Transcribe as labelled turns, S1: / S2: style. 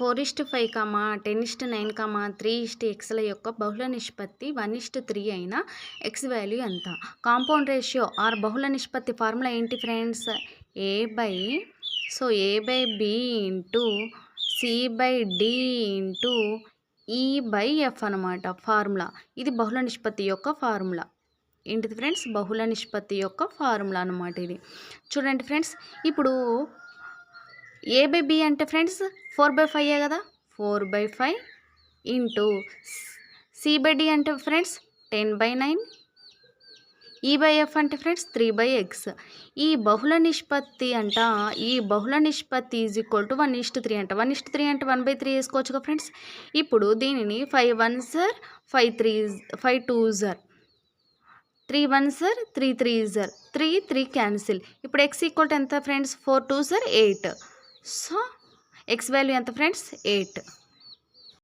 S1: Four is to five comma ten is to nine comma three is to ఎక్స్ల యొక్క బహుళ నిష్పత్తి one is to three అయిన X value ఎంత? Compound ratio or బహుళ నిష్పత్తి ఫార్ములా ఏంటి friends? A by so A by B into C by D into E by F అనమాట formula. ఇది బహుళ నిష్పత్తి యొక్క ఫార్ములా. ఏంటిది ఫ్రెండ్స్? బహుళ నిష్పత్తి యొక్క ఫార్ములా అనమాట ఇది. చూడండి ఫ్రెండ్స్ ఇప్పుడు ఏ బై బి అంటే ఫ్రెండ్స్? ఫోర్ బై ఫైవ్ కదా? Four by five into C by D అంటే friends ten by nine. E by F అంటే ఫ్రెండ్స్ త్రీ బై ఎక్స్. ఈ బహుళ నిష్పత్తి అంట ఈ బహుళ నిష్పత్తి is equal to one is to three అంట. వన్ ఇస్ట్ త్రీ అంటే వన్ బై త్రీ వేసుకోవచ్చుగా ఫ్రెండ్స్? ఇప్పుడు దీనిని five one sir five three five two sir three one sir three three sir three three cancel. ఇప్పుడు X equal to ఎంత friends? Four two sir eight. So X value ఎంత friends eight